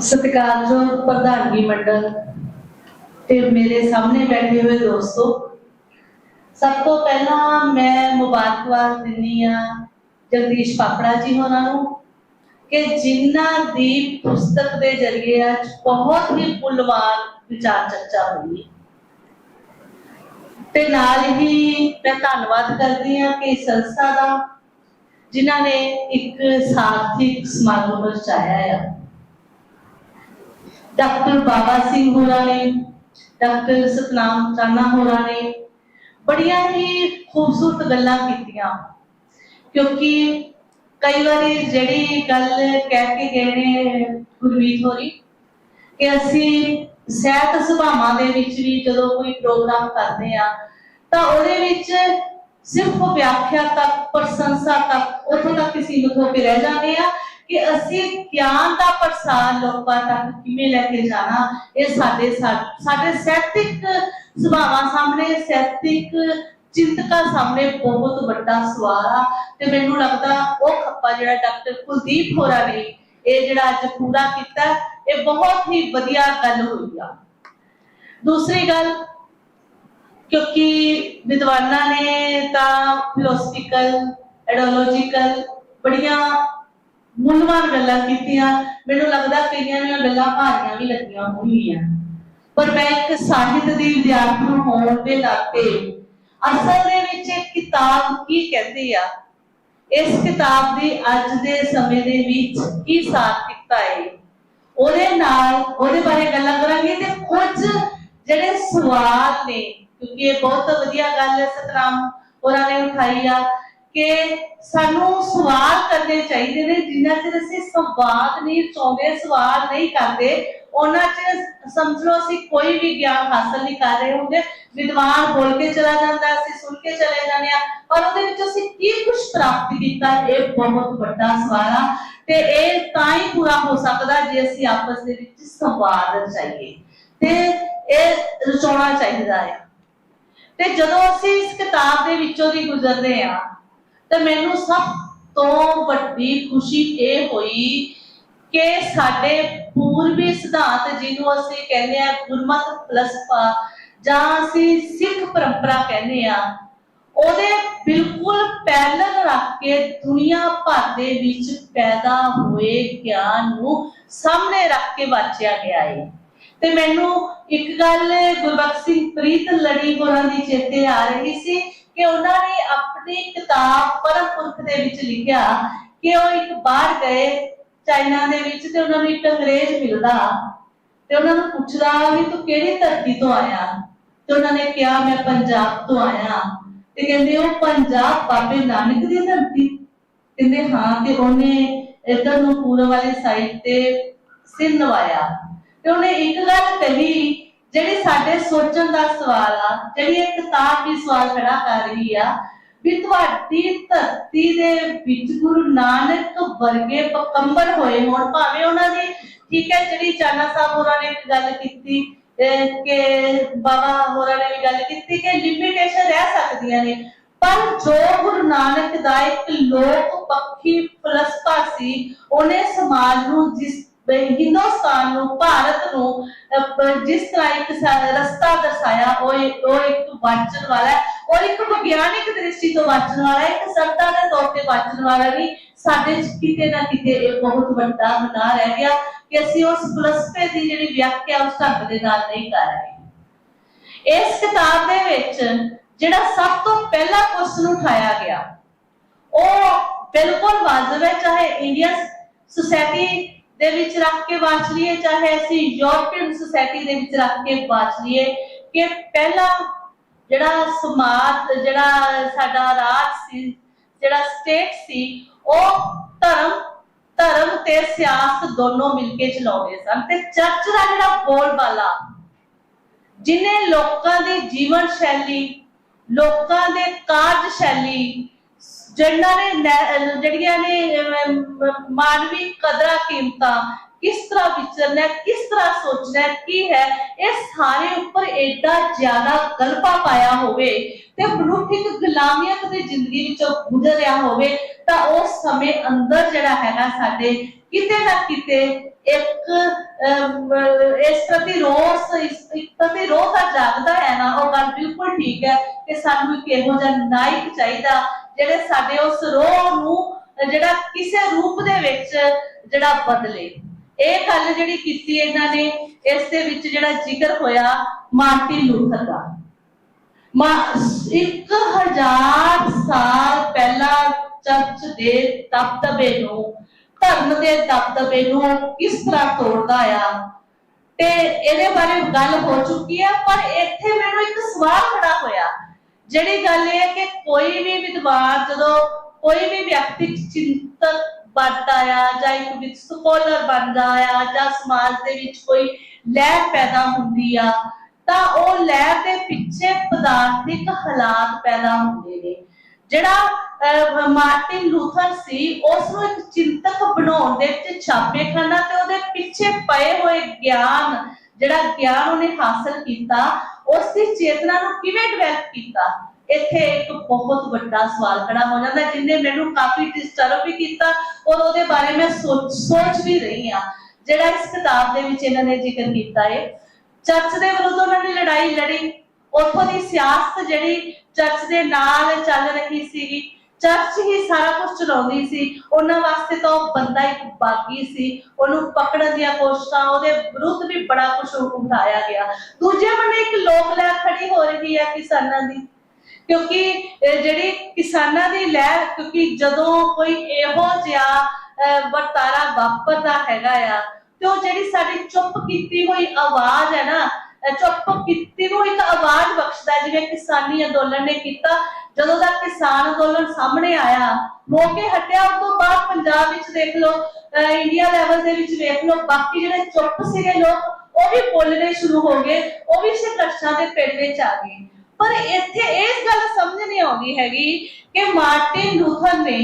ਸਤਿਕਾਰਯੋਗ ਪ੍ਰਧਾਨਗੀ ਮੰਡਲ ਤੇ ਮੇਰੇ ਸਾਹਮਣੇ ਬੈਠੇ ਹੋਏ ਦੋਸਤੋ, ਸਭ ਤੋਂ ਪਹਿਲਾਂ ਮੈਂ ਮੁਬਾਰਕਬਾਦ ਦਿੰਦੀ ਆ ਜਗਦੀਸ਼ ਪਾਪੜਾ ਜੀ ਹੋਰਾਂ ਨੂੰ ਕਿ ਜਿਨ੍ਹਾਂ ਦੀ ਪੁਸਤਕ ਦੇ ਜ਼ਰੀਏ ਅੱਜ ਬਹੁਤ ਹੀ ਪੁੱਲਵਾਨ ਵਿਚਾਰ ਚਰਚਾ ਹੋਈ ਤੇ ਨਾਲ ਹੀ ਮੈਂ ਧੰਨਵਾਦ ਕਰਦੀ ਆ ਕਿ ਸੰਸਥਾ ਦਾ ਜਿਨ੍ਹਾਂ ਨੇ ਇੱਕ ਸਾਰਥਿਕ ਸਮਾਗਮ ਰਚਾਇਆ ਹੈ ਡਾਕਟਰ ਬਾਬਾ ਸਿੰਘ ਹੋਰਾਂ ਨੇ, ਡਾਕਟਰ ਸਤਨਾਮ ਚਾਨਾ ਹੋਰਾਂ ਨੇ ਬੜੀਆਂ ਹੀ ਖੂਬਸੂਰਤ ਗੱਲਾਂ ਕੀਤੀਆਂ। ਕਿਉਂਕਿ ਕਈ ਵਾਰੀ ਜਿਹੜੀ ਗੱਲ ਕਹਿ ਕੇ ਗਏ ਨੇ ਗੁਰਮੀਤ ਹੋਰੀ ਕਿ ਅਸੀਂ ਸਹਿਤ ਸੁਭਾਵਾਂ ਦੇ ਵਿੱਚ ਵੀ ਜਦੋਂ ਕੋਈ ਪ੍ਰੋਗਰਾਮ ਕਰਦੇ ਆ ਤਾਂ ਉਹਦੇ ਵਿੱਚ ਸਿਰਫ ਵਿਆਖਿਆ ਤੱਕ, ਪ੍ਰਸ਼ੰਸਾ ਤੱਕ, ਉੱਥੋਂ ਤੱਕ ਸੀਮਿਤ ਹੋ ਕੇ ਰਹਿ ਜਾਂਦੇ ਆ। ਕਿ ਅਸੀਂ ਗਿਆਨ ਦਾ ਪ੍ਰਸਾਰ ਲੋਕਾਂ ਤੱਕ ਕਿਵੇਂ ਲੈ ਕੇ ਜਾਣਾ, ਇਹ ਸਾਡੇ ਸਾਡੇ ਸੈਤਿਕ ਸੁਭਾਵਾਂ ਸਾਹਮਣੇ, ਸੈਤਿਕ ਚਿੰਤਕਾਂ ਸਾਹਮਣੇ ਬਹੁਤ ਵੱਡਾ ਸਵਾਲ ਆ ਤੇ ਮੈਨੂੰ ਲੱਗਦਾ ਉਹ ਖੱਪਾ ਜਿਹੜਾ ਡਾਕਟਰ ਕੁਲਦੀਪ ਹੋਰਾਂ ਨੇ ਇਹ ਜਿਹੜਾ ਅੱਜ ਪੂਰਾ ਕੀਤਾ, ਇਹ ਬਹੁਤ ਹੀ ਵਧੀਆ ਗੱਲ ਹੋਈ ਆ। ਦੂਸਰੀ ਗੱਲ, ਕਿਉਂਕਿ ਵਿਦਵਾਨਾਂ ਨੇ ਤਾਂ ਫਿਲੋਸਫੀਕਲ ਐਡੋਲੋਜੀਕਲ ਬੜੀਆਂ ਮੁੱਲਵਾਨ ਗੱਲਾਂ ਕੀਤੀਆਂ, ਮੈਨੂੰ ਲੱਗਦਾ ਕਈਆਂ ਦੀਆਂ ਗੱਲਾਂ ਭਾਰੀਆਂ ਵੀ ਲੱਗੀਆਂ ਹੋਣਗੀਆਂ ਪਰ ਮੈਂ ਇੱਕ ਸਾਹਿਤ ਦੀ ਵਿਦਿਆਰਥਣ ਹੋਣ ਦੇ ਨਾਤੇ ਅਸਲ ਦੇ ਵਿੱਚ ਇਹ ਕਿਤਾਬ ਕੀ ਕਹਿੰਦੀ ਆ? ਇਸ ਕਿਤਾਬ ਦੀ ਅੱਜ ਦੇ ਸਮੇਂ ਦੇ ਵਿੱਚ ਕੀ ਸਾਰਥਿਕਤਾ ਹੈ ਉਹਦੇ ਨਾਲ ਉਹਦੇ ਬਾਰੇ ਗੱਲਾਂ ਕਰਾਂਗੇ ਤੇ ਕੁਝ ਜਿਹੜੇ ਸਵਾਲ ਨੇ, ਕਿਉਂਕਿ ਇਹ ਬਹੁਤ ਵਧੀਆ ਗੱਲ ਹੈ ਸਤਰਾਮ ਹੋਰਾਂ ਨੇ ਉਠਾਈ ਆ। ਕਿ ਸਾਨੂੰ ਸਵਾਲ ਕਰਨੇ ਚਾਹੀਦੇ ਨੇ, ਜਿੰਨਾ ਚਿਰ ਅਸੀਂ ਸੰਵਾਦ ਨਹੀਂ ਚਾਹੁੰਦੇ, ਸਵਾਲ ਨਹੀਂ ਕਰਦੇ, ਉਹਨਾਂ ਚਿਰ ਸਮਝ ਲਓ ਅਸੀਂ ਕੋਈ ਵੀ ਗਿਆਨ ਹਾਸਲ ਨਹੀਂ ਕਰ ਰਹੇ ਹੁੰਦੇ। ਵਿਦਵਾਨ ਬੋਲ ਕੇ ਚਲਾ ਜਾਂਦਾ, ਅਸੀਂ ਸੁਣ ਕੇ ਚਲੇ ਜਾਂਦੇ ਆ ਪਰ ਉਹਦੇ ਵਿੱਚ ਅਸੀਂ ਕੀ ਕੁਝ ਪ੍ਰਾਪਤ ਕੀਤਾ, ਇਹ ਬਹੁਤ ਵੱਡਾ ਸਵਾਲ ਆ। ਤੇ ਇਹ ਤਾਂ ਹੀ ਪੂਰਾ ਹੋ ਸਕਦਾ ਜੇ ਅਸੀਂ ਆਪਸ ਦੇ ਵਿੱਚ ਸੰਵਾਦ ਰਚਾਈਏ। ਤੇ ਇਹ ਰਚਾਉਣਾ ਚਾਹੀਦਾ ਹੈ ਤੇ ਜਦੋਂ ਅਸੀਂ ਇਸ ਕਿਤਾਬ ਦੇ ਵਿੱਚੋਂ ਦੀ ਗੁਜ਼ਰਦੇ ਆ ਤੇ ਮੈਨੂੰ ਸਭ ਤੋਂ ਵੱਡੀ ਖੁਸ਼ੀ ਇਹ ਹੋਈ ਕਿ ਸਾਡੇ ਪੂਰਬੀ ਸਿਧਾਂਤ ਜਿਹਨੂੰ ਅਸੀਂ ਕਹਿੰਦੇ ਆ ਗੁਰਮਤ ਫਲਸਫਾ ਜਾਂ ਅਸੀਂ ਸਿੱਖ ਪਰੰਪਰਾ ਕਹਿੰਦੇ ਆ ਉਹਦੇ ਬਿਲਕੁਲ ਪੈਰਲਲ ਰੱਖ ਕੇ ਦੁਨੀਆ ਭਰ ਦੇ ਵਿੱਚ ਪੈਦਾ ਹੋਏ ਗਿਆਨ ਨੂੰ ਸਾਹਮਣੇ ਰੱਖ ਕੇ ਵਾਚਿਆ ਗਿਆ ਹੈ ਤੇ ਮੈਨੂੰ ਇੱਕ ਗੱਲ ਗੁਰਬਖਸ਼ ਸਿੰਘ ਪ੍ਰੀਤ ਲੜੀ ਹੋਰਾਂ ਦੀ ਚੇਤੇ ਆ ਰਹੀ ਸੀ ਕਿ ਉਹਨਾਂ ਨੇ ਆਪਣੀ ਕਿਤਾਬ ਪਰਮ ਪੁਰਖ ਦੇ ਵਿੱਚ ਲਿਖਿਆ ਕਿ ਉਹ ਇੱਕ ਬਾਹਰ ਗਏ ਚਾਈਨਾ ਦੇ ਵਿੱਚ ਤੇ ਉਹਨਾਂ ਨੂੰ ਇੱਕ ਅੰਗਰੇਜ਼ ਮਿਲਦਾ ਤੇ ਉਹਨਾਂ ਨੂੰ ਪੁੱਛਦਾ ਵੀ ਤੂੰ ਕਿਹੜੀ ਧਰਤੀ ਤੋਂ ਆਇਆ? ਤੇ ਉਹਨਾਂ ਨੇ ਕਿਹਾ, ਮੈਂ ਪੰਜਾਬ ਤੋਂ ਆਇਆ। ਤੇ ਕਹਿੰਦੇ, ਉਹ ਪੰਜਾਬ ਬਾਬੇ ਨਾਨਕ ਦੀ ਧਰਤੀ? ਕਹਿੰਦੇ, ਹਾਂ, ਤੇ ਉਹਨੇ ਇਧਰ ਨੂੰ ਪੂਰਬ ਵਾਲੀ ਸਾਈਡ ਤੇ ਸਿਰ ਨਵਾਇਆ। ਤੇ ਉਹਨੇ ਇੱਕ ਗੱਲ ਕਹੀ ਜਿਹੜੀ ਸਾਡੇ ਸੋਚਣ ਦਾ ਸਵਾਲ ਆ, ਜਿਹੜੀ ਇਹ ਕਿਤਾਬ ਵੀ ਸਵਾਲ ਖੜਾ ਕਰ ਰਹੀ ਆ, ਵੀ ਤੁਹਾਡੀ ਧਰਤੀ ਦੇ ਵਿੱਚ ਗੁਰੂ ਨਾਨਕ ਵਰਗੇ ਪਕੰਬਰ ਹੋਏ ਹੋਣ, ਭਾਵੇਂ ਉਹਨਾਂ ਦੀ, ਠੀਕ ਹੈ, ਜਿਹੜੀ ਚਾਨਾ ਸਾਹਿਬ ਹੋਰਾਂ ਨੇ ਗੱਲ ਕੀਤੀ ਕਿ ਬਾਬਾ ਹੋਰਾਂ ਨੇ ਵੀ ਗੱਲ ਕੀਤੀ ਕਿ ਲਿਮਿਟੇਸ਼ਨ ਰਹਿ ਸਕਦੀਆਂ ਨੇ, ਪਰ ਜੋ ਗੁਰੂ ਨਾਨਕ ਦਾ ਇੱਕ ਲੋਕ ਪੱਖੀ ਫਲਸਫਾ ਸੀ, ਉਹਨੇ ਸਮਾਜ ਨੂੰ ਜਿਸ ਹਿੰਦੁਸਤਾਨ ਨੂੰ, ਭਾਰਤ ਨੂੰ ਜਿਸ ਤਰ੍ਹਾਂ ਇੱਕ ਰਸਤਾ ਦਰਸਾਇਆ, ਉਹ ਉਹ ਇੱਕ ਵਾਚਣ ਵਾਲਾ ਹੈ। ਔਰ ਇੱਕ ਵਿਗਿਆਨਿਕ ਦ੍ਰਿਸ਼ਟੀ ਤੋਂ ਵਾਚਣ ਵਾਲਾ ਹੈ। ਇੱਕ ਸਰਤਾ ਦੇ ਤੌਰ ਤੇ ਵਾਚਣ ਵਾਲਾ ਨਹੀਂ ਸਾਡੇ ਕਿਤੇ ਨਾ ਕਿਤੇ ਇਹ ਬਹੁਤ ਵੱਡਾ ਬਣਾ ਰਹਿ ਗਿਆ ਕਿ ਅਸੀਂ ਉਸ ਫਲਸਫੇ ਦੀ ਜਿਹੜੀ ਵਿਆਖਿਆ ਉਸ ਢੰਗ ਦੇ ਨਾਲ ਨਹੀਂ ਕਰ ਰਹੇ। ਇਸ ਕਿਤਾਬ ਦੇ ਵਿੱਚ ਜਿਹੜਾ ਸਭ ਤੋਂ ਪਹਿਲਾ ਕੁਐਸਚਨ ਉਠਾਇਆ ਗਿਆ, ਉਹ ਬਿਲਕੁਲ ਵਾਜਬ ਹੈ। ਚਾਹੇ ਇੰਡੀਆ ਸੁਸਾਇਟੀ ਦੇ ਵਿੱਚ ਰੱਖ ਕੇ ਵਾਚ ਲਈਏ, ਚਾਹੇ ਅਸੀਂ ਯੂਰਪੀਅਨ ਸੁਸਾਇਟੀ ਦੇ ਵਿੱਚ ਰੱਖ ਕੇ ਵਾਚ ਲਈਏ ਕਿ ਪਹਿਲਾ ਜਿਹੜਾ ਸਮਾਜ, ਜਿਹੜਾ ਸਾਡਾ ਰਾਜ ਸੀ, ਜਿਹੜਾ ਸਟੇਟ ਸੀ, ਉਹ ਧਰਮ ਧਰਮ ਤੇ ਸਿਆਸਤ ਦੋਨੋਂ ਮਿਲ ਕੇ ਚਲਾਉਂਦੇ ਸਨ ਤੇ ਚਰਚ ਦਾ ਜਿਹੜਾ ਬੋਲਬਾਲਾ, ਜਿਨੇ ਲੋਕਾਂ ਦੀ ਜੀਵਨ ਸ਼ੈਲੀ, ਲੋਕਾਂ ਦੇ ਕਾਰਜ ਸ਼ੈਲੀ ਜਿਹਨਾਂ ਨੇ ਨੈ- ਜਿਹੜੀਆਂ ਨੇ ਅਮ, ਮਾਨਵੀ ਕਦਰਾਂ ਕੀਮਤਾਂ ਕਿਸ ਤਰ੍ਹਾਂ ਵਿਚਰਨਾ ਹੈ, ਕਿਸ ਤਰ੍ਹਾਂ ਸੋਚਣਾ ਹੈ, ਕੀ ਹੈ ਇਹ ਸਾਰੇ ਉੱਪਰ ਐਡਾ ਜ਼ਿਆਦਾ ਗਲਪਾ ਪਾਇਆ ਹੋਵੇ ਤੇ ਮਨੁੱਖ ਇੱਕ ਗੁਲਾਮੀਅਤ ਦੀ ਜ਼ਿੰਦਗੀ ਵਿੱਚੋਂ ਗੁਜ਼ਰ ਰਿਹਾ ਹੋਵੇ ਤਾਂ ਉਸ ਸਮੇਂ ਅੰਦਰ ਜਿਹੜਾ ਹੈਗਾ ਸਾਡੇ ਕਿਤੇ ਨਾ ਕਿਤੇ ਇੱਕ ਅਮ, ਇਸ ਪ੍ਰਤੀ ਰੋਸ ਇਸ ਇੱਕ ਪ੍ਰਤੀ ਰੋਹ ਜਾਗਦਾ ਹੈ ਨਾ ਉਹ ਗੱਲ ਬਿਲਕੁਲ ਠੀਕ ਹੈ ਕਿ ਸਾਨੂੰ ਇੱਕ ਇਹੋ ਜਿਹਾ ਨਾਇਕ ਚਾਹੀਦਾ ਜਿਹੜੇ ਸਾਡੇ ਉਸ ਰੋਹ ਨੂੰ, ਜਿਹੜਾ ਕਿਸੇ ਰੂਪ ਦੇ ਵਿੱਚ ਜਿਹੜਾ ਬਦਲੇ। ਇਹ ਗੱਲ ਜਿਹੜੀ ਕੀਤੀ ਇਹਨਾਂ ਨੇ, ਇਸ ਦੇ ਵਿੱਚ ਜਿਹੜਾ ਜ਼ਿਕਰ ਹੋਇਆ ਮਾਰਟਿਨ ਲੂਥਰ ਦਾ। ਮਾ 1000 ਸਾਲ ਪਹਿਲਾਂ ਚਰਚ ਦੇ ਦਬਦਬੇ ਨੂੰ, ਧਰਮ ਦੇ ਦਬਦਬੇ ਨੂੰ ਕਿਸ ਤਰ੍ਹਾਂ ਤੋੜਦਾ ਆ। ਤੇ ਇਹਦੇ ਬਾਰੇ ਗੱਲ ਹੋ ਚੁੱਕੀ ਹੈ ਪਰ ਇੱਥੇ ਮੈਨੂੰ ਇੱਕ ਸਵਾਲ ਖੜਾ ਹੋਇਆ। ਜਿਹੜੀ ਗੱਲ ਇਹ ਹੈ ਕਿ ਕੋਈ ਵੀ ਵਿਦਵਾਨ ਜਦੋਂ ਕੋਈ ਵੀ ਵਿਅਕਤੀ ਚਿੰਤਕ ਬਣਦਾ ਆ ਜਾਂ ਇੱਕ ਵਿੱਚ ਸਕੋਲਰ ਬਣਦਾ ਆ ਜਾਂ ਸਮਾਜ ਦੇ ਵਿੱਚ ਕੋਈ ਲਹਿਰ ਪੈਦਾ ਹੁੰਦੀ ਆ ਤਾਂ ਉਹ ਲਹਿਰ ਦੇ ਪਿੱਛੇ ਪਦਾਰਥਿਕ ਹਾਲਾਤ ਪੈਦਾ ਹੁੰਦੇ ਨੇ। ਜਿਹੜਾ ਅਹ, ਮਾਰਟਿਨ ਲੂਥਰ ਸੀ ਉਸ ਨੂੰ ਇੱਕ ਚਿੰਤਕ ਬਣਾਉਣ ਦੇ ਵਿੱਚ ਛਾਪੇਖਾਨਾ ਤੇ ਉਹਦੇ ਪਿੱਛੇ ਪਏ ਹੋਏ ਗਿਆਨ ਜਿਹੜਾ ਗਿਆਨ ਉਹਨੇ ਹਾਸਲ ਕੀਤਾ ਉਸ ਦੀ ਚੇਤਨਾ ਨੂੰ ਕਿਵੇਂ ਡਿਵੈਲਪ ਕੀਤਾ? ਇੱਥੇ ਇੱਕ ਬਹੁਤ ਵੱਡਾ ਸਵਾਲ ਖੜਾ ਹੋ ਜਾਂਦਾ ਹੈ, ਮੈਨੂੰ ਕਾਫੀ ਡਿਸਟਰਬ ਵੀ ਕੀਤਾ ਔਰ ਉਹਦੇ ਬਾਰੇ ਮੈਂ ਸੋਚ ਸੋਚ ਵੀ ਰਹੀ ਹਾਂ। ਜਿਹੜਾ ਇਸ ਕਿਤਾਬ ਦੇ ਵਿੱਚ ਇਹਨਾਂ ਨੇ ਜ਼ਿਕਰ ਕੀਤਾ ਹੈ ਚਰਚ ਦੇ ਵਿਰੁੱਧ ਉਹਨਾਂ ਨੇ ਲੜਾਈ ਲੜੀ। ਉੱਥੋਂ ਦੀ ਸਿਆਸਤ ਜਿਹੜੀ ਚਰਚ ਦੇ ਨਾਲ ਚੱਲ ਰਹੀ ਸੀਗੀ ਚਰਚ ਹੀ ਸਾਰਾ ਕੁਝ ਚਲਾਉਂਦੀ ਸੀ। ਉਹਨਾਂ ਵਾਸਤੇ ਤਾਂ ਉਹ ਬੰਦਾ ਇੱਕ ਬਾਗੀ ਸੀ। ਉਹਨੂੰ ਪਕੜਨ ਦੀਆਂ ਕੋਸ਼ਿਸ਼ਾਂ ਉਹਦੇ ਵਿਰੁੱਧ ਵੀ ਬੜਾ ਕੁਝ ਉਠਾਇਆ ਗਿਆ। ਦੂਜੇ ਬੰਨੇ ਇੱਕ ਲੋਕ ਲਹਿਰ ਖੜੀ ਹੋ ਰਹੀ ਹੈ ਕਿਸਾਨਾਂ ਦੀ। ਕਿਉਂਕਿ ਜਿਹੜੀ ਕਿਸਾਨਾਂ ਦੀ ਲਹਿਰ ਕਿਉਂਕਿ ਜਦੋਂ ਕੋਈ ਇਹੋ ਜਿਹਾ ਵਰਤਾਰਾ ਵਾਪਰਦਾ ਹੈਗਾ ਆ ਤੇ ਉਹ ਜਿਹੜੀ ਸਾਡੀ ਚੁੱਪ ਕੀਤੀ ਹੋਈ ਆਵਾਜ਼ ਹੈ ਨਾ ਅਹ, ਚੁੱਪ ਕੀਤੀ ਨੂੰ ਇੱਕ ਆਵਾਜ਼ ਬਖਸ਼ਦਾ ਜਿਵੇਂ ਕਿਸਾਨੀ ਅੰਦੋਲਨ ਨੇ ਕੀਤਾ ਜਦੋਂ ਦਾ ਕਿਸਾਨ ਅੰਦੋਲਨ ਸਾਹਮਣੇ ਆਇਆ, ਮੌਕੇ ਹਟਿਆ, ਉਸ ਤੋਂ ਬਾਅਦ ਪੰਜਾਬ ਵਿੱਚ ਦੇਖ ਲਓ ਇੰਡੀਆ ਲੈਵਲ ਦੇ ਵਿੱਚ ਵੇਖ ਲਓ, ਬਾਕੀ ਜਿਹੜੇ ਚੁੱਪ ਸੀਗੇ ਲੋਕ, ਉਹ ਵੀ ਬੋਲਣੇ ਸ਼ੁਰੂ ਹੋ ਗਏ, ਉਹ ਵੀ ਸੰਘਰਸ਼ਾਂ ਦੇ ਪਿੜ ਵਿੱਚ ਆ ਗਏ। ਪਰ ਇੱਥੇ ਇਸ ਗੱਲ ਸਮਝ ਨਹੀਂ ਆਉਂਦੀ ਹੈਗੀ ਕਿ ਮਾਰਟਿਨ ਲੂਥਰ ਨੇ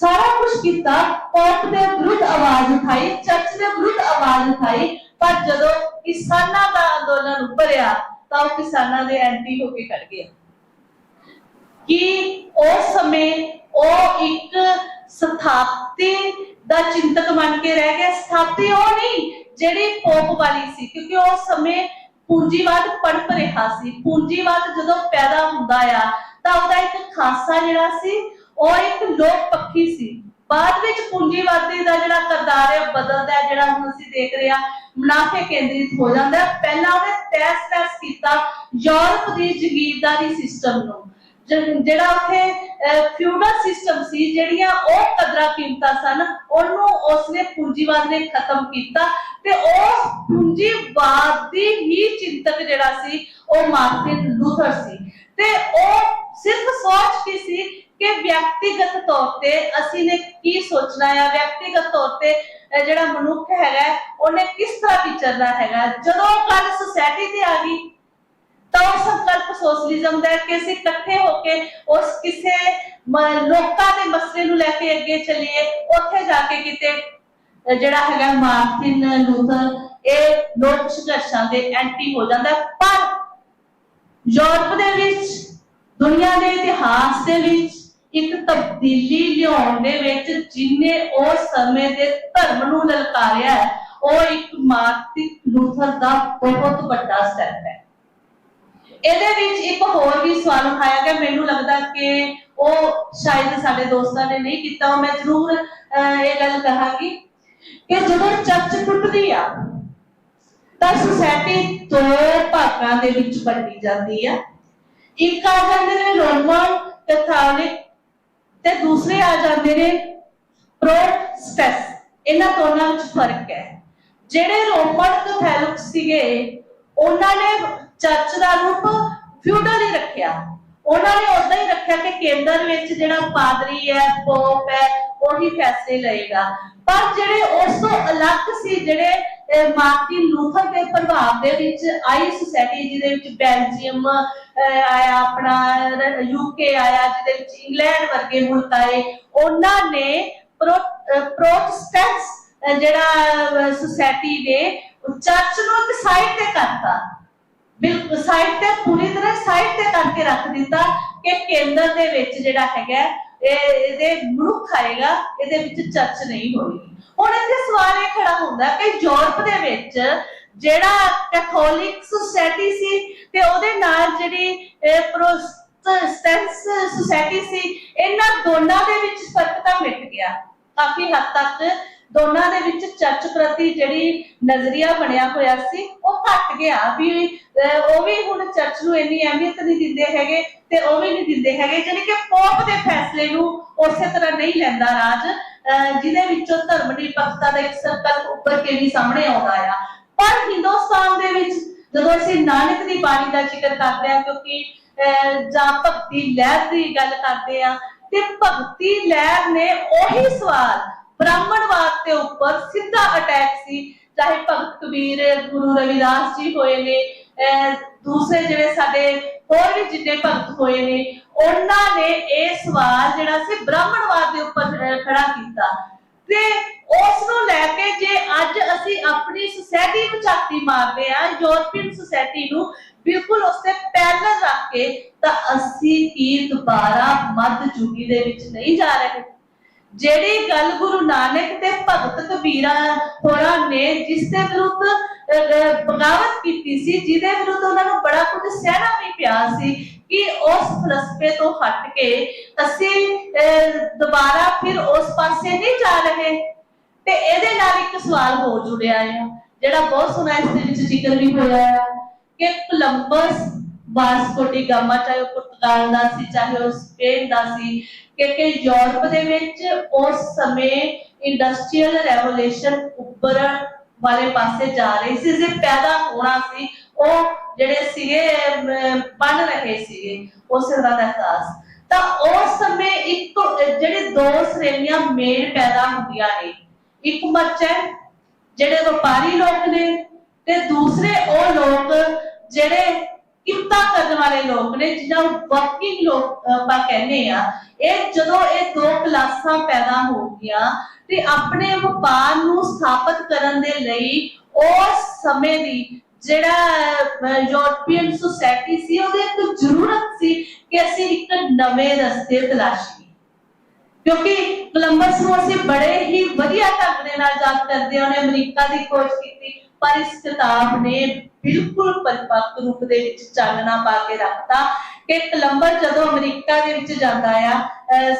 ਸਾਰਾ ਕੁਝ ਕੀਤਾ ਪੌਪ ਦੇ ਵਿਰੁੱਧ ਆਵਾਜ਼ ਉਠਾਈ, ਚਰਚ ਦੇ ਵਿਰੁੱਧ ਆਵਾਜ਼ ਉਠਾਈ, ਪਰ ਜਦੋਂ ਕਿਸਾਨਾਂ ਦਾ ਅੰਦੋਲਨ ਉੱਭਰਿਆ, ਤਾਂ ਉਹ ਕਿਸਾਨਾਂ ਦੇ ਐਂਟੀ ਹੋ ਕੇ ਖੜ ਗਿਆ ਕਿ ਉਸ ਸਮੇਂ ਉਹ ਇੱਕ ਸਥਾਪਤੀ ਦਾ ਚਿੰਤਕ ਬਣ ਕੇ ਰਹਿ ਗਿਆ। ਸਥਾਪਤੀ ਉਹ ਨਹੀਂ, ਜਿਹੜੀ ਪੋਪ ਵਾਲੀ ਸੀ, ਕਿਉਂਕਿ ਉਸ ਸਮੇਂ ਪੂੰਜੀਵਾਦ ਪੜਪ ਰਿਹਾ ਸੀ। ਪੂੰਜੀਵਾਦ ਜਦੋਂ ਪੈਦਾ ਹੁੰਦਾ ਆ, ਤਾਂ ਉਹਦਾ ਇੱਕ ਖਾਸਾ ਜਿਹੜਾ ਸੀ, ਉਹ ਇੱਕ ਲੋਕ ਪੱਖੀ ਸੀ। ਬਾਅਦ ਵਿੱਚ ਪੂੰਜੀਵਾਦੀ ਦਾ ਜਿਹੜਾ ਕਰਦਾਰ ਹੈ ਬਦਲਦਾ ਹੈ, ਜਿਹੜਾ ਹੁਣ ਅਸੀਂ ਦੇਖ ਰਹੇ ਹਾਂ ਮੁਨਾਫੇ ਕੇਂਦਰਿਤ ਹੋ ਜਾਂਦਾ ਪਹਿਲਾਂ ਉਹਨੇ ਤੈਸ ਤੈਸ ਕੀਤਾ ਯੂਰਪ ਦੀ ਜ਼ਗੀਰਦਾਰੀ ਸਿਸਟਮ ਨੂੰ। ਜਿਹੜਾ ਉੱਥੇ ਫਿਊਡਲ ਸਿਸਟਮ ਸੀ ਜਿਹੜੀਆਂ ਉਹ ਕਦਰਾਂ ਕੀਮਤਾਂ ਸਨ ਉਹਨੂੰ ਉਸਨੇ ਪੂੰਜੀਵਾਦ ਨੇ ਖਤਮ ਕੀਤਾ ਤੇ ਉਹ ਪੂੰਜੀਵਾਦੀ ਹੀ ਚਿੰਤਕ ਜਿਹੜਾ ਸੀ ਉਹ ਮਾਰਟਿਨ ਲੂਥਰ ਸੀ। ਤੇ ਉਹ ਸਿਰਫ ਸੋਚ ਕੀ ਸੀ ਕਿ ਵਿਅਕਤੀਗਤ ਤੌਰ ਤੇ ਅਸੀਂ ਨੇ ਕੀ ਸੋਚਣਾ ਹੈ ਵਿਅਕਤੀਗਤ ਤੌਰ ਤੇ ਜਿਹੜਾ ਮਨੁੱਖ ਹੈਗਾ ਹੈ, ਉਹਨੇ ਕਿਸ ਤਰ੍ਹਾਂ ਵਿਚਰਨਾ ਹੈਗਾ। ਜਦੋਂ ਉਹ ਗੱਲ ਸੁਸਾਇਟੀ ਤੇ ਆ ਗਈ ਤਾਂ ਉਹ ਸੰਕਲਪ ਸੋਸ਼ਲਿਜ਼ਮ ਦਾ ਕਿ ਅਸੀਂ ਇਕੱਠੇ ਹੋ ਕੇ ਉਸ ਕਿਸੇ ਲੋਕਾਂ ਦੇ ਮਸਲੇ ਨੂੰ ਲੈ ਕੇ ਅੱਗੇ ਚੱਲੀਏ, ਉੱਥੇ ਜਾ ਕੇ ਕਿਤੇ ਜਿਹੜਾ ਹੈਗਾ ਮਾਰਟਿਨ ਲੂਥਰ, ਇਹ ਲੋਕ ਸੰਘਰਸ਼ਾਂ ਦੇ ਐਂਟੀ ਹੋ ਜਾਂਦਾ। ਪਰ ਯੂਰਪ ਦੇ ਵਿੱਚ, ਦੁਨੀਆ ਦੇ ਇਤਿਹਾਸ ਦੇ ਵਿੱਚ, ਇੱਕ ਤਬਦੀਲੀ ਲਿਆਉਣ ਦੇ ਵਿੱਚ ਜਿਨੇ ਉਸ ਸਮੇਂ ਦੇ ਧਰਮ ਨੂੰ ਲਲਕਾਰਿਆ ਉਹ ਇੱਕ ਮਾਰਟਿਨ ਲੂਥਰ ਦਾ ਬਹੁਤ ਵੱਡਾ ਸਟੈਪ ਹੈ। ਇਹਦੇ ਵਿੱਚ ਇੱਕ ਹੋਰ ਵੀ ਸਵਾਲ ਉਠਾਇਆ ਗਿਆ। ਮੈਨੂੰ ਲੱਗਦਾ ਕਿ ਉਹ ਸ਼ਾਇਦ ਸਾਡੇ ਦੋਸਤਾਂ ਨੇ ਨਹੀਂ ਕੀਤਾ। ਮੈਂ ਜ਼ਰੂਰ ਇਹ ਗੱਲ ਕਹਾਂਗੀ ਕਿ ਜਦੋਂ ਚਰਚ ਟੁੱਟਦੀ ਆ, ਤਾਂ ਸੁਸਾਇਟੀ ਦੋ ਭਾਗਾਂ ਦੇ ਵਿੱਚ ਵੰਡੀ ਜਾਂਦੀ ਆ। ਇੱਕ ਆ ਜਾਂਦੇ ਨੇ ਰੋਮਨ ਕੈਥੋਲਿਕ ਤੇ ਦੂਸਰੇ ਆ ਜਾਂਦੇ ਨੇ ਪ੍ਰੋਟੈਸਟੈਂਟ। ਇਹਨਾਂ ਦੋਨਾਂ ਵਿੱਚ ਫ਼ਰਕ ਹੈ। ਜਿਹੜੇ ਰੋਮਨ ਕੈਥੋਲਿਕ ਸੀਗੇ ਉਹਨਾਂ ਨੇ ਚਰਚ ਦਾ ਰੂਪ ਫਿਊਡਲ ਹੀ ਰੱਖਿਆ। ਉਹਨਾਂ ਨੇ ਉਦਾਂ ਹੀ ਰੱਖਿਆ ਕਿ ਕੇਂਦਰ ਵਿੱਚ ਜਿਹੜਾ ਪਾਦਰੀ ਹੈ, ਪੋਪ ਹੈ, ਉਹੀ ਫੈਸਲੇ ਲਏਗਾ। ਪਰ ਜਿਹੜੇ ਉਸ ਤੋਂ ਅਲੱਗ ਸੀ, ਜਿਹੜੇ ਮਾਰਟਿਨ ਲੂਥਰ ਦੇ ਪ੍ਰਭਾਵ ਦੇ ਵਿੱਚ ਆਈ ਸੁਸਾਇਟੀ ਜਿਹਦੇ ਵਿੱਚ ਬੈਲਜੀਅਮ ਆਇਆ, ਆਪਣਾ ਯੂਕੇ ਆਇਆ, ਜਿਹਦੇ ਵਿੱਚ ਇੰਗਲੈਂਡ ਵਰਗੇ ਮੁਲਕ ਆਏ, ਉਹਨਾਂ ਨੇ ਪ੍ਰੋਟੈਸਟੈਂਟਸ ਜਿਹੜਾ ਸੁਸਾਇਟੀ ਨੇ ਚਰਚ ਨੂੰ ਇੱਕ ਸਾਈਡ ਤੇ ਕਰਤਾ। ਬਿਲਕੁਲ ਸਾਈਡ ਤੇ ਪੂਰੀ ਤਰ੍ਹਾਂ ਸਾਈਡ ਤੇ ਕਰਕੇ ਰੱਖ ਦਿੱਤਾ ਕਿ ਕੇਂਦਰ ਦੇ ਵਿੱਚ ਜਿਹੜਾ ਹੈਗਾ ਇਹਦੇ ਮਨੁੱਖ ਆਏਗਾ, ਇਹਦੇ ਵਿੱਚ ਚਰਚ ਨਹੀਂ ਹੋਏਗੀ। ਹੁਣ ਇੱਥੇ ਸਵਾਲ ਇਹ ਖੜਾ ਹੁੰਦਾ ਕਿ ਯੂਰਪ ਦੇ ਵਿੱਚ ਜਿਹੜਾ ਕੈਥੋਲਿਕ ਸੁਸਾਇਟੀ ਸੀ ਤੇ ਉਹਦੇ ਨਾਲ ਜਿਹੜੀ ਪ੍ਰੋਟੈਸਟੈਂਟ ਸੁਸਾਇਟੀ ਸੀ, ਇਹਨਾਂ ਦੋਨਾਂ ਦੇ ਵਿੱਚ ਫ਼ਰਕ ਤਾਂ ਮਿਟ ਗਿਆ। ਕਾਫੀ ਹੱਦ ਤੱਕ ਦੋਨਾਂ ਦੇ ਵਿੱਚ ਚਰਚ ਪ੍ਰਤੀ ਜਿਹੜੀ ਨਜ਼ਰੀਆ ਬਣਿਆ ਹੋਇਆ ਸੀ ਉਹ ਘਟ ਗਿਆ ਵੀ ਉਹ ਵੀ ਹੁਣ ਚਰਚ ਨੂੰ ਇੰਨੀ ਅਹਿਮੀਅਤ ਨਹੀਂ ਦਿੰਦੇ ਹੈਗੇ ਤੇ ਉਹ ਵੀ ਨਹੀਂ ਦਿੰਦੇ ਹੈਗੇ ਜਾਣੀ ਕਿ ਪੋਪ ਦੇ ਫੈਸਲੇ ਨੂੰ ਉਸੇ ਤਰ੍ਹਾਂ ਨਹੀਂ ਲੈਂਦਾ ਰਾਜ ਜਿਹਦੇ ਵਿੱਚੋਂ ਧਰਮ ਨਿਰਪੱਖਤਾ ਦਾ ਇੱਕ ਸਰਕਲ ਉੱਪਰ ਕੇ ਵੀ ਸਾਹਮਣੇ ਆਉਂਦਾ ਆ। ਪਰ ਹਿੰਦੁਸਤਾਨ ਦੇ ਵਿੱਚ ਜਦੋਂ ਅਸੀਂ ਨਾਨਕ ਦੀ ਬਾਣੀ ਦਾ ਜ਼ਿਕਰ ਕਰਦੇ ਆ ਕਿਉਂਕਿ ਅਹ, ਜਾਂ ਭਗਤੀ ਲਹਿਰ ਦੀ ਗੱਲ ਕਰਦੇ ਆ ਤੇ ਭਗਤੀ ਲਹਿਰ ਨੇ ਉਹੀ ਸਵਾਲ ਬ੍ਰਾਹਮਣਵਾਦ ਦੇ ਉੱਪਰ ਸਿੱਧਾ ਅਟੈਕ ਸੀ। ਚਾਹੇ ਭਗਤ ਕਬੀਰ, ਗੁਰੂ ਰਵਿਦਾਸ ਜੀ ਹੋਏ ਨੇ ਦੂਸਰੇ ਜਿਹੜੇ ਸਾਡੇ ਹੋਰ ਵੀ ਜਿੰਨੇ ਭਗਤ ਹੋਏ ਨੇ, ਉਹਨਾਂ ਨੇ ਇਹ ਸਵਾਲ ਜਿਹੜਾ ਸੀ ਬ੍ਰਾਹਮਣਵਾਦ ਦੇ ਉੱਪਰ ਖੜਾ ਕੀਤਾ। ਤੇ ਉਸ ਨੂੰ ਲੈ ਕੇ ਜੇ ਅੱਜ ਅਸੀਂ ਆਪਣੀ ਸੁਸਾਇਟੀ ਨੂੰ ਝਾਤੀ ਮਾਰਦੇ ਆ ਯੂਰਪੀਅਨ ਸੁਸਾਇਟੀ ਨੂੰ ਬਿਲਕੁਲ ਉਸ ਤੇ ਪੈਰਲਲ ਰੱਖ ਕੇ, ਤਾਂ ਅਸੀਂ ਕੀ ਦੁਬਾਰਾ ਮੱਧ ਜੁਗੀ ਦੇ ਵਿੱਚ ਨਹੀਂ ਜਾ ਰਹੇ? ਜਿਹੜੀ ਗੱਲ ਗੁਰੂ ਨਾਨਕ ਤੇ ਭਗਤ ਕਬੀਰਾ ਹੋਰਾਂ ਨੇ, ਜਿਸ ਦੇ ਵਿਰੁੱਧ ਬਗਾਵਤ ਕੀਤੀ ਸੀ, ਜਿਹਦੇ ਵਿਰੁੱਧ ਉਹਨਾਂ ਨੂੰ ਬੜਾ ਕੁਝ ਸਹਿਣਾ ਵੀ ਪਿਆ ਸੀ ਕਿ ਉਸ ਫਲਸਫੇ ਤੋਂ ਹਟ ਕੇ ਅਸੀਂ ਦੁਬਾਰਾ ਫਿਰ ਉਸ ਪਾਸੇ ਨਹੀਂ ਜਾ ਰਹੇ। ਤੇ ਇਹਦੇ ਨਾਲ ਇੱਕ ਸਵਾਲ ਹੋਰ ਜੁੜਿਆ ਹੈ ਜਿਹੜਾ ਬਹੁਤ ਸੋਹਣਾ ਇਸ ਦੇ ਵਿੱਚ ਜ਼ਿਕਰ ਵੀ ਹੋਇਆ ਹੈ ਕਿ ਕੋਲੰਬਸ ਵਾਸਕੋ ਡੀ ਗਾਮਾ, ਚਾਹੇ ਪੁਰਤਗਾਲ ਦਾ ਸੀ, ਚਾਹੇ ਉਹ ਸਪੇਨ ਦਾ ਸੀ ਕਿ ਯੂਰਪ ਦੇ ਵਿੱਚ ਉਸ ਸਮੇਂ ਇੰਡਸਟਰੀਅਲ ਰੈਵੋਲੂਸ਼ਨ ਉੱਭਰਨ ਵਾਲੇ ਪਾਸੇ ਜਾ ਰਹੀ ਸੀ, ਜੇ ਪੈਦਾ ਹੋਣਾ ਸੀ, ਉਹ ਜਿਹੜੇ ਸੀਗੇ ਬਣ ਰਹੇ ਸੀਗੇ, ਉਸ ਦਾ ਅਹਿਸਾਸ। ਤਾਂ ਉਸ ਸਮੇਂ ਇੱਕ, ਜਿਹੜੇ ਦੋ ਸ਼੍ਰੇਣੀਆਂ ਮੇਨ ਪੈਦਾ ਹੁੰਦੀਆਂ ਨੇ, ਇੱਕ ਹੈ, ਜਿਹੜੇ ਵਪਾਰੀ ਲੋਕ ਨੇ, ਤੇ ਦੂਸਰੇ ਉਹ ਲੋਕ ਜਿਹੜੇ ਵਾਲੇ ਲੋਕ ਨੇ ਜਿਹਨਾਂ ਨੂੰ ਵਰਕਿੰਗ ਲੋਕ ਆਪਾਂ ਕਹਿੰਦੇ ਆ, ਇਹ ਜਦੋਂ ਇਹ ਦੋ ਕਲਾਸਾਂ ਪੈਦਾ ਹੋ ਗਈਆਂ ਤੇ ਆਪਣੇ ਵਪਾਰ ਨੂੰ ਸਥਾਪਿਤ ਕਰਨ ਦੇ ਲਈ ਉਸ ਸਮੇਂ ਦੀ ਜਿਹੜਾ ਯੂਰਪੀਅਨ ਸੁਸਾਇਟੀ ਸੀ, ਉਹਦੇ ਇੱਕ ਜ਼ਰੂਰਤ ਸੀ ਕਿ ਅਸੀਂ ਇੱਕ ਨਵੇਂ ਰਸਤੇ ਤਲਾਸ਼ੀਏ। ਕਿਉਂਕਿ ਕੋਲੰਬਸ ਨੂੰ ਅਸੀਂ ਬੜੇ ਹੀ ਵਧੀਆ ਢੰਗ ਦੇ ਨਾਲ ਯਾਦ ਕਰਦੇ ਹਾਂ, ਉਹਨੇ ਅਮਰੀਕਾ ਦੀ ਖੋਜ ਕੀਤੀ ਪਰ ਇਸ ਕਿਤਾਬ ਨੇ ਬਿਲਕੁਲ ਪਰਿਪੱਕ ਰੂਪ ਦੇ ਵਿੱਚ ਚਾਨਣਾ ਪਾ ਕੇ ਰੱਖਤਾ ਕਿ ਕੋਲੰਬਸ ਜਦੋਂ ਅਮਰੀਕਾ ਦੇ ਵਿੱਚ ਜਾਂਦਾ ਆ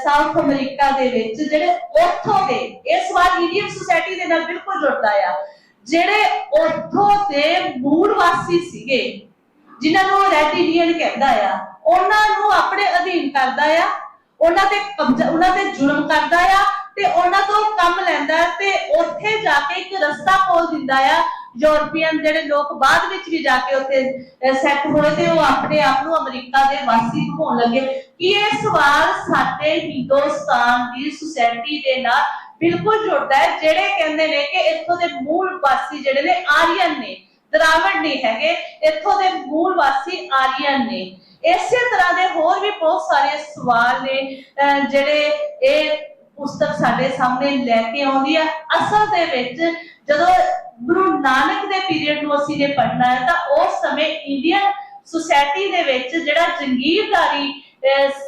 ਸਾਊਥ ਅਮਰੀਕਾ ਦੇ ਵਿੱਚ, ਜਿਹੜੇ ਉੱਥੋਂ ਦੇ ਇਹ ਸਵਾਲ ਇੰਡੀਅਨ ਸੁਸਾਇਟੀ ਦੇ ਨਾਲ ਬਿਲਕੁਲ ਜੁੜਦਾ ਆ, ਜਿਹੜੇ ਉੱਥੋਂ ਦੇ ਮੂਲ ਵਾਸੀ ਸੀਗੇ, ਜਿਨ੍ਹਾਂ ਨੂੰ ਰੈਡ ਇੰਡੀਅਨ ਕਹਿੰਦਾ ਆ, ਉਹਨਾਂ ਨੂੰ ਆਪਣੇ ਅਧੀਨ ਕਰਦਾ ਆ, ਉਹਨਾਂ ਤੇ ਕਬਜ਼ਾ, ਉਹਨਾਂ ਤੇ ਜ਼ੁਲਮ ਕਰਦਾ ਆ ਤੇ ਉਹਨਾਂ ਤੋਂ ਕੰਮ ਲੈਂਦਾ ਤੇ ਉੱਥੇ ਜਾ ਕੇ ਇੱਕ ਰਸਤਾ ਖੋਲ ਦਿੰਦਾ ਆ ਯੂਰਪੀਅਨ ਜਿਹੜੇ ਲੋਕ ਬਾਅਦ ਵਿੱਚ ਵੀ ਜਾ ਕੇ ਉੱਥੇ ਸੈੱਟ ਹੋਏ ਤੇ ਉਹ ਆਪਣੇ ਆਪ ਨੂੰ ਅਮਰੀਕਾ ਦੇ ਵਾਸੀ ਹੋਣ ਲੱਗੇ। ਕਿ ਇਹ ਸਵਾਲ ਸਾਡੇ ਹਿੰਦੁਸਤਾਨ ਦੀ ਸੁਸਾਇਟੀ ਦੇ ਨਾਲ ਬਿਲਕੁਲ ਜੁੜਦਾ ਹੈ, ਜਿਹੜੇ ਕਹਿੰਦੇ ਨੇ ਕਿ ਇੱਥੋਂ ਦੇ ਮੂਲ ਵਾਸੀ ਜਿਹੜੇ ਨੇ ਆਰੀਅਨ ਨੇ ਦਰਾਵੜ ਨਹੀਂ ਹੈਗੇ, ਇੱਥੋਂ ਦੇ ਮੂਲ ਵਾਸੀ ਆਰੀਅਨ ਨੇ। ਇਸੇ ਤਰ੍ਹਾਂ ਦੇ ਹੋਰ ਵੀ ਬਹੁਤ ਸਾਰੇ ਸਵਾਲ ਨੇ ਜਿਹੜੇ ਇਹ ਪੁਸਤਕ ਸਾਡੇ ਸਾਹਮਣੇ ਲੈ ਕੇ ਆਉਂਦੀ ਆ। ਅਸਲ ਦੇ ਵਿੱਚ ਜਦੋਂ ਗੁਰੂ ਨਾਨਕ ਦੇ ਪੀਰੀਅਡ ਨੂੰ ਅਸੀਂ ਨੇ ਪੜ੍ਹਨਾ ਹੈ, ਤਾਂ ਉਸ ਸਮੇਂ ਇੰਡੀਅਨ ਸੁਸਾਇਟੀ ਦੇ ਵਿੱਚ ਜਿਹੜਾ ਜੰਗੀਰਦਾਰੀ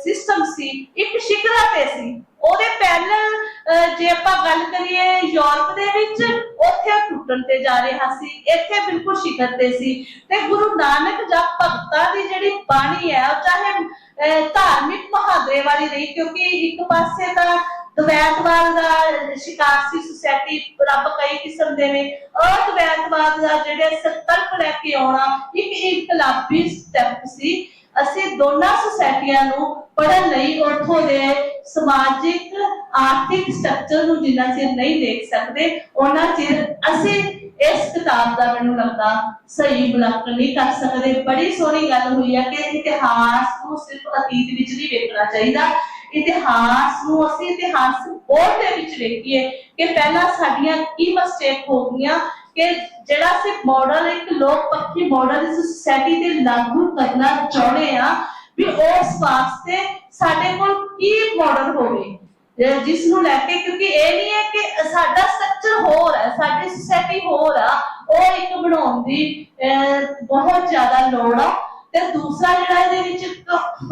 ਸਿਸਟਮ ਸੀ, ਇੱਕ ਸ਼ਿਖਰਾ ਤੇ ਸੀ। ਉਹਦੇ ਪੈਰਲਲ ਜੇ ਆਪਾਂ ਗੱਲ ਕਰੀਏ ਯੂਰਪ ਦੇ ਵਿੱਚ, ਉੱਥੇ ਟੁੱਟਣ ਤੇ ਜਾ ਰਿਹਾ ਸੀ। ਇੱਥੇ ਬਿਲਕੁਲ ਸ਼ਿਖਰ ਤੇ ਸੀ। ਤੇ ਗੁਰੂ ਨਾਨਕ ਜਾਂ ਭਗਤਾਂ ਦੀ ਜਿਹੜੀ ਬਾਣੀ ਹੈ ਚਾਹੇ ਧਾਰਮਿਕ ਮਹਾਦਰੇ ਵਾਲੀ ਰਹੀ ਕਿਉਂਕਿ ਇੱਕ ਪਾਸੇ ਤਾਂ ਦਵੈਤਵਾਦ ਦਾ ਸ਼ਿਕਾਰ ਸੁਸਾਇਟੀ ਰੱਬ ਕਈ ਕਿਸਮ ਦੇ ਨੇ। ਅਦਵੈਤਵਾਦ ਦਾ ਜਿਹੜੇ ਸੰਕਲਪ ਲੈ ਕੇ ਆਉਣਾ ਇੱਕ ਇਨਕਲਾਬੀ ਸਟੈਪ ਸੀ। ਅਸੀਂ ਦੋਨਾਂ ਸੁਸਾਇਟੀਆਂ ਨੂੰ ਪੜਨ ਲਈ ਉੱਥੋਂ ਦੇ ਸਮਾਜਿਕ, ਆਰਥਿਕ ਸਟਰਕਚਰ ਨੂੰ ਜਿੰਨਾ ਚਿਰ ਨਹੀਂ ਦੇਖ ਸਕਦੇ ਉਹਨਾਂ ਚਿਰ ਅਸੀਂ ਇਸ ਕਿਤਾਬ ਦਾ ਮੈਨੂੰ ਲੱਗਦਾ ਸਹੀ ਮੁਲਾਂਕਣ ਨਹੀਂ ਕਰ ਸਕਦੇ। ਬੜੀ ਸੋਹਣੀ ਗੱਲ ਹੋਈ ਹੈ ਕਿ ਇਤਿਹਾਸ ਨੂੰ ਸਿਰਫ ਅਤੀਤ ਵਿੱਚ ਨਹੀਂ ਵੇਖਣਾ ਚਾਹੀਦਾ। ਇਤਿਹਾਸ ਨੂੰ ਅਸੀਂ ਇਤਿਹਾਸ ਬੋਧ ਦੇ ਵਿੱਚ ਵੇਖੀਏ ਕਿ ਪਹਿਲਾਂ ਸਾਡੀਆਂ ਕੀ ਮਿਸਟੇਕ ਹੋ ਗਈਆਂ, ਕਿ ਜਿਹੜਾ ਅਸੀਂ ਮਾਡਲ ਇੱਕ ਲੋਕ ਪੱਖੀ ਮਾਡਲ ਇਸ ਸੁਸਾਇਟੀ ਤੇ ਲਾਗੂ ਕਰਨਾ ਚਾਹੁੰਦੇ ਆ ਵੀ ਉਸ ਵਾਸਤੇ ਸਾਡੇ ਕੋਲ ਕੀ ਮਾਡਲ ਹੋਵੇ। ਜੇ ਜਿਸ ਨੂੰ ਲੈ ਕੇ ਕਿਉਂਕਿ ਇਹ ਨਹੀਂ ਹੈ ਕਿ ਸਾਡਾ ਸਟਰਕਚਰ ਹੋਰ ਹੈ, ਸਾਡੀ ਸੋਸਾਇਟੀ ਹੋਰ ਆ, ਉਹ ਇੱਕ ਬਣਾਉਣ ਦੀ ਬਹੁਤ ਜ਼ਿਆਦਾ ਲੋੜ ਆ। ਤੇ ਦੂਸਰਾ ਜਿਹੜਾ ਇਹਦੇ ਵਿੱਚ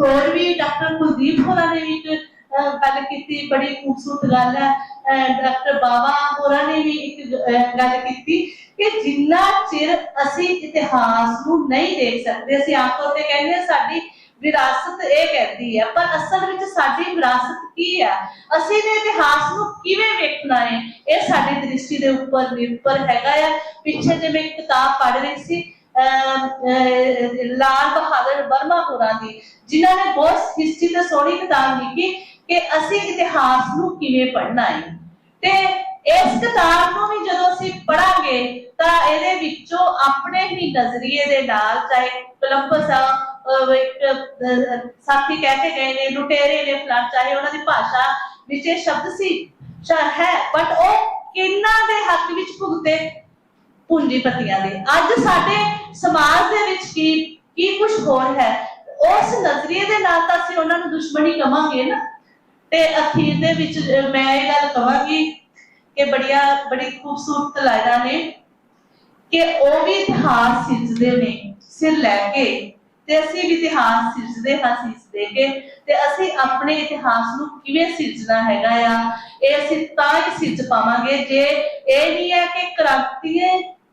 ਹੋਰ ਵੀ ਡਾਕਟਰ ਕੁਲਦੀਪ ਹੋਰਾਂ ਨੇ ਵੀ ਗੱਲ ਕੀਤੀ, ਬੜੀ ਖੂਬਸੂਰਤ ਗੱਲ ਹੈ। ਡਾਕਟਰ ਬਾਬਾ ਹੋਰਾਂ ਨੇ ਵੀ ਇੱਕ ਗੱਲ ਕੀਤੀ ਕਿ ਜਿੰਨਾ ਚਿਰ ਅਸੀਂ ਇਤਿਹਾਸ ਨੂੰ ਨਹੀਂ ਦੇਖ ਸਕਦੇ, ਅਸੀਂ ਆਮ ਤੌਰ ਤੇ ਕਹਿੰਦੇ ਸਾਡੀ ਵਿਰਾਸਤ ਇਹ ਕਹਿੰਦੀ ਹੈ, ਪਰ ਅਸਲ ਵਿੱਚ ਸਾਡੀ ਵਿਰਾਸਤ ਕੀ ਹੈ? ਅਸੀਂ ਨੇ ਇਤਿਹਾਸ ਨੂੰ ਕਿਵੇਂ ਵੇਖਣਾ ਹੈ? ਇਹ ਸਾਡੀ ਦ੍ਰਿਸ਼ਟੀ ਦੇ ਉੱਪਰ ਨਿਰਭਰ ਹੈਗਾ ਆ। ਪਿੱਛੇ ਜੇ ਮੈਂ ਇੱਕ ਕਿਤਾਬ ਪੜ੍ਹ ਰਹੀ ਸੀ ਲਾਲ ਬਹਾਦਰ ਵਰਮਾ ਹੋਰਾਂ ਦੀ, ਜਿਨ੍ਹਾਂ ਨੇ ਬਹੁਤ ਹਿਸਟਰੀ ਤੇ ਸੋਹਣੀ ਕਿਤਾਬ ਲਿਖੀ ਕਿ ਅਸੀਂ ਇਤਿਹਾਸ ਨੂੰ ਕਿਵੇਂ ਪੜ੍ਹਨਾ ਹੈ। ਤੇ ਇਸ ਕਿਤਾਬ ਨੂੰ ਵੀ ਜਦੋਂ ਅਸੀਂ ਪੜਾਂਗੇ ਤਾਂ ਇਹਦੇ ਵਿੱਚੋਂ ਆਪਣੇ ਹੀ ਨਜ਼ਰੀਏ ਦੇ ਨਾਲ, ਚਾਹੇ ਕੋਲੰਬਸ ਆ ਸਾਥੀ ਕਹਿ ਕੇ ਗਏ ਨੇ, ਲੁਟੇਰੇ ਨੇ ਫਲਾਂ ਚਾਹੇ ਉਹਨਾਂ ਦੀ ਭਾਸ਼ਾ ਵਿੱਚ ਇਹ ਸ਼ਬਦ ਸੀ, ਸ਼ਾ ਹੈ ਬਟ ਉਹ ਕਿੰਨਾ ਦੇ ਹੱਕ ਵਿੱਚ ਭੁਗਤੇ ਪੂੰਜੀਪਤੀਆਂ ਦੇ। ਅੱਜ ਸਾਡੇ ਸਮਾਜ ਦੇ ਵਿੱਚ ਕੀ ਕੀ ਕੁਝ ਹੋ ਹੈ, ਉਸ ਨਜ਼ਰੀਏ ਦੇ ਨਾਲ ਤਾਂ ਅਸੀਂ ਉਹਨਾਂ ਨੂੰ ਦੁਸ਼ਮਣੀ ਕਵਾਂਗੇ ਨਾ। ਤੇ ਅਖੀਰ ਦੇ ਵਿੱਚ, ਮੈਂ ਇਹ ਗੱਲ ਕਵਾਂਗੀ ਕਿ ਬੜੀਆਂ, ਬੜੀ ਖੂਬਸੂਰਤ ਲਾਈਨਾਂ ਨੇ ਕਿ ਉਹ ਵੀ ਇਤਿਹਾਸ ਸਿਰਜਦੇ ਨੇ, ਸਿਰ ਲੈ ਕੇ। ਤੇ ਅਸੀਂ ਵੀ ਇਤਿਹਾਸ ਸਿਰਜਦੇ ਹਾਂ ਸਿਰ ਕੇ। ਤੇ ਅਸੀਂ ਆਪਣੇ ਇਤਿਹਾਸ ਨੂੰ ਕਿਵੇਂ ਸਿਰਜਣਾ ਹੈਗਾ ਆ, ਇਹ ਅਸੀਂ ਤਾਂ ਹੀ ਸਿਰਜ ਪਾਵਾਂਗੇ। ਜੇ ਇਹ ਨਹੀਂ ਹੈ ਕਿ ਕ੍ਰਾਂਤੀ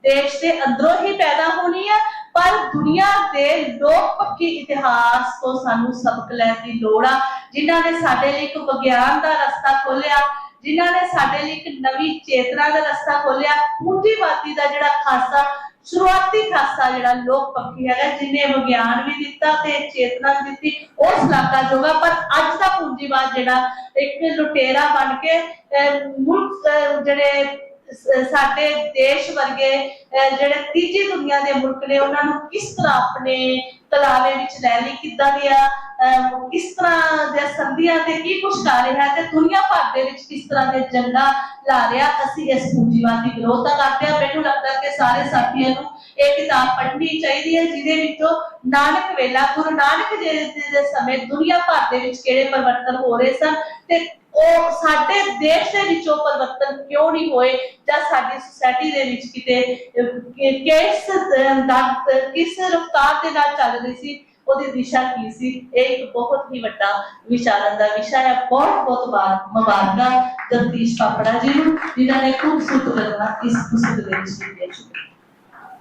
ਦੇਸ਼ ਦੇ ਅੰਦਰੋਂ ਹੀ ਪੈਦਾ ਹੋਣੀ ਹੈ ਪਰ ਦੁਨੀਆ ਦੇ ਲੋਕ ਪੱਖੀ ਇਤਿਹਾਸ ਤੋਂ ਸਾਨੂੰ ਸਬਕ ਲੈਣ ਦੀ ਲੋੜ ਆ। ਜਿਨ੍ਹਾਂ ਨੇ ਸਾਡੇ ਲਈ ਇੱਕ ਵਿਗਿਆਨ ਦਾ ਰਸਤਾ ਖੋਲਿਆ ਜਿਨ੍ਹਾਂ ਨੇ ਸਾਡੇ ਲਈ ਇੱਕ ਨਵੀਂ ਚੇਤਨਾ ਦਾ ਰਸਤਾ ਖੋਲਿਆ ਪੂੰਜੀਵਾਦੀ ਦਾ ਜਿਹੜਾ ਖਾਸਾ, ਸ਼ੁਰੂਆਤੀ ਖਾਸਾ ਜਿਹੜਾ ਲੋਕ ਪੱਖੀ ਹੈਗਾ, ਜਿਨੇ ਵਿਗਿਆਨ ਵੀ ਦਿੱਤਾ ਤੇ ਚੇਤਨਾ ਵੀ ਦਿੱਤੀ, ਉਹ ਸ਼ਲਾਘਾ ਜੋਗਾ ਪਰ ਅੱਜ ਦਾ ਪੂੰਜੀਵਾਦ ਜਿਹੜਾ ਇੱਕ ਲੁਟੇਰਾ ਬਣ ਕੇ ਮੁਲਕ ਜਿਹੜੇ ਸਾਡੇ ਦੇਸ਼ ਵਰਗੇ ਜਿਹੜੇ ਤੀਜੀ ਦੁਨੀਆ ਦੇ ਮੁਲਕ ਨੇ, ਉਹਨਾਂ ਨੂੰ ਕਿਸ ਤਰ੍ਹਾਂ ਆਪਣੇ ਤਲਾਵੇ ਵਿੱਚ ਲੈ ਲਈ, ਕਿੱਦਾਂ ਦੀਆਂ ਕਿਸ ਤਰ੍ਹਾਂ ਦੇ ਸੰਧੀਆਂ ਤੇ ਕੀ ਕੁਛ ਕਰ ਰਿਹਾ ਤੇ ਦੁਨੀਆ ਭਰ ਦੇ ਵਿੱਚ ਕਿਸ ਤਰ੍ਹਾਂ ਦੇ ਜੰਗਾਂ ਲਾ ਰਿਹਾ ਅਸੀਂ ਇਸ ਪੂੰਜੀਵਾਦ ਦੀ ਵਿਰੋਧਤਾ ਕਰਦੇ ਹਾਂ। ਮੈਨੂੰ ਲੱਗਦਾ ਕਿ ਸਾਰੇ ਸਾਥੀਆਂ ਨੂੰ ਇਹ ਕਿਤਾਬ ਪੜ੍ਹਨੀ ਚਾਹੀਦੀ ਹੈ ਜਿਹਦੇ ਵਿੱਚੋਂ ਨਾਨਕ ਵੇਲਾ ਗੁਰੂ ਨਾਨਕ ਜੀ ਦੇ ਸਮੇਂ ਦੁਨੀਆ ਭਰ ਦੇ ਵਿੱਚ ਕਿਹੜੇ ਪਰਿਵਰਤਨ ਹੋ ਰਹੇ ਸਨ ਤੇ ਉਹ ਸਾਡੇ ਦੇਸ਼ ਦੇ ਵਿੱਚੋਂ ਪਰਿਵਰਤਨ ਕਿਉਂ ਨਹੀਂ ਹੋਏ ਜਾਂ ਸਾਡੀ ਸੁਸਾਇਟੀ ਦੇ ਵਿੱਚ ਕਿਤੇ ਕਿਸ ਅਹ, ਕਿਸ ਰਫਤਾਰ ਦੇ ਨਾਲ ਚੱਲ ਰਹੀ ਸੀ? ਉਹਦੀ ਦਿਸ਼ਾ ਕੀ ਸੀ? ਇਹ ਇੱਕ ਬਹੁਤ ਹੀ ਵੱਡਾ ਵਿਚਾਰਨ ਦਾ ਵਿਸ਼ਾ ਹੈ। ਬਹੁਤ ਬਹੁਤ ਵਾਰ ਮੁਬਾਰਕਾਂ ਜਗਦੀਸ਼ ਪਾਪੜਾ ਜੀ ਨੂੰ, ਜਿਨ੍ਹਾਂ ਨੇ ਖੂਬਸੂਰਤ ਗੱਲਾਂ ਇਸ ਪੁਸਤਕ ਦੇ ਵਿੱਚ ਲਿਖੀਆਂ ਸ਼ੁਕਰੀਆ